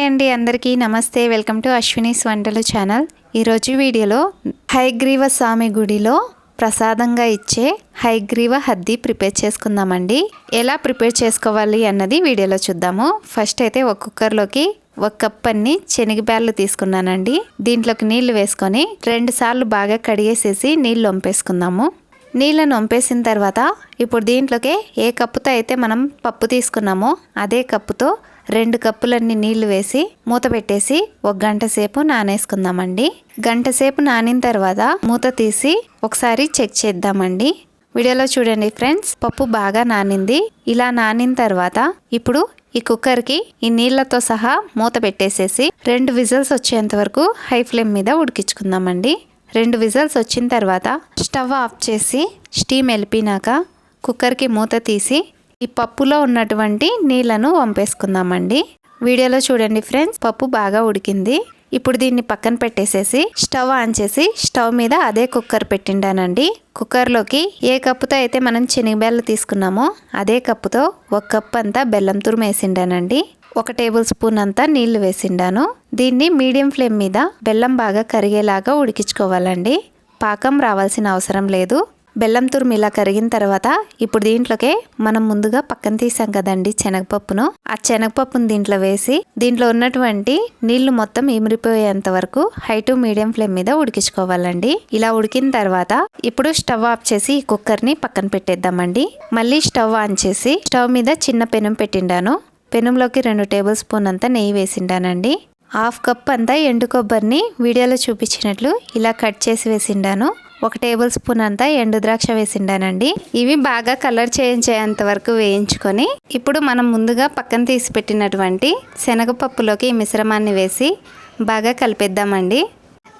Hi అండి అందరికీ నమస్తే. వెల్కమ్ టు అశ్వినీస్ వంటలు ఛానల్. ఈరోజు వీడియోలో హైగ్రీవ స్వామి గుడిలో ప్రసాదంగా ఇచ్చే హైగ్రీవ హద్ది ప్రిపేర్ చేసుకుందామండి. ఎలా ప్రిపేర్ చేసుకోవాలి అన్నది వీడియోలో చూద్దాము. ఫస్ట్ అయితే ఒక కుక్కర్లోకి ఒక కప్ అన్ని శనగబ్యాళ్ళు తీసుకున్నానండి. దీంట్లోకి నీళ్ళు వేసుకొని రెండు సార్లు బాగా కడిగేసేసి నీళ్ళు వంపేసుకుందాము నీళ్ళను వంపేసిన తర్వాత ఇప్పుడు దీంట్లోకి ఏ కప్పుతో అయితే మనం పప్పు తీసుకున్నామో అదే కప్పుతో రెండు కప్పులన్నీ నీళ్ళు వేసి మూత పెట్టేసి ఒక గంట సేపు నానేసుకుందామండి. గంట సేపు నానిన తర్వాత మూత తీసి ఒకసారి చెక్ చేద్దామండి. వీడియోలో చూడండి ఫ్రెండ్స్ పప్పు బాగా నానింది. ఇలా నానిన తర్వాత ఇప్పుడు ఈ కుక్కర్కి ఈ నీళ్ళతో సహా మూత పెట్టేసేసి రెండు విజిల్స్ వచ్చేంత వరకు హై ఫ్లేమ్ మీద ఉడికించుకుందామండి. రెండు విజిల్స్ వచ్చిన తర్వాత స్టవ్ ఆఫ్ చేసి స్టీమ్ వెళ్ళిపోయినాక కుక్కర్కి మూత తీసి ఈ పప్పులో ఉన్నటువంటి నీళ్ళను వంపేసుకుందామండి. వీడియోలో చూడండి ఫ్రెండ్స్ పప్పు బాగా ఉడికింది. ఇప్పుడు దీన్ని పక్కన పెట్టేసేసి స్టవ్ ఆన్ చేసి స్టవ్ మీద అదే కుక్కర్ పెట్టిండానండి. కుక్కర్లోకి ఏ కప్పుతో అయితే మనం శనగబెల్లు తీసుకున్నామో అదే కప్పుతో ఒక కప్ అంతా బెల్లం తురుము వేసిండానండి. ఒక టేబుల్ స్పూన్ అంతా నీళ్ళు వేసిండాను. దీన్ని మీడియం ఫ్లేమ్ మీద బెల్లం బాగా కరిగేలాగా ఉడికించుకోవాలండి. పాకం రావాల్సిన అవసరం లేదు. బెల్లం తురుము ఇలా కరిగిన తర్వాత ఇప్పుడు దీంట్లోకే మనం ముందుగా పక్కన తీసాం కదండి శనగపప్పును. ఆ శనగపప్పును దీంట్లో వేసి దీంట్లో ఉన్నటువంటి నీళ్ళు మొత్తం ఇమిరిపోయేంత వరకు హై టు మీడియం ఫ్లేమ్ మీద ఉడికించుకోవాలండి. ఇలా ఉడికిన తర్వాత ఇప్పుడు స్టవ్ ఆఫ్ చేసి ఈ కుక్కర్ని పక్కన పెట్టేద్దామండి. మళ్ళీ స్టవ్ ఆన్ చేసి స్టవ్ మీద చిన్న పెనం పెట్టిండాను. పెనంలోకి రెండు టేబుల్ స్పూన్ అంతా నెయ్యి వేసిండానండి. హాఫ్ కప్ అంతా ఎండు కొబ్బరిని వీడియోలో చూపించినట్లు ఇలా కట్ చేసి వేసిండాను. ఒక టేబుల్ స్పూన్ అంతా ఎండు ద్రాక్ష వేసిండానండి. ఇవి బాగా కలర్ చేయించేంత వరకు వేయించుకొని ఇప్పుడు మనం ముందుగా పక్కన తీసి పెట్టినటువంటి శనగపప్పులోకి ఈ మిశ్రమాన్ని వేసి బాగా కలిపేద్దామండి.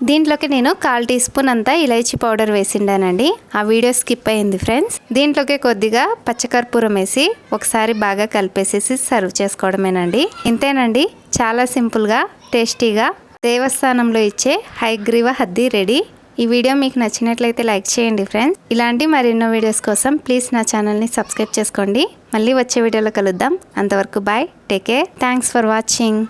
దీంట్లోకి నేను కాల్ టీ స్పూన్ అంతా ఇలైచి పౌడర్ వేసిండానండి. ఆ వీడియో స్కిప్ అయింది ఫ్రెండ్స్. దీంట్లోకి కొద్దిగా పచ్చకర్పూరం వేసి ఒకసారి బాగా కలిపేసేసి సర్వ్ చేసుకోవడమేనండి. ఇంతేనండి. చాలా సింపుల్గా టేస్టీగా దేవస్థానంలో ఇచ్చే హైగ్రీవ హద్ది రెడీ. ఈ వీడియో మీకు నచ్చినట్లయితే లైక్ చేయండి ఫ్రెండ్స్. ఇలాంటి మరెన్నో వీడియోస్ కోసం ప్లీజ్ నా ఛానల్ని సబ్స్క్రైబ్ చేసుకోండి. మళ్ళీ వచ్చే వీడియోలో కలుద్దాం. అంతవరకు bye take care. Thanks for watching.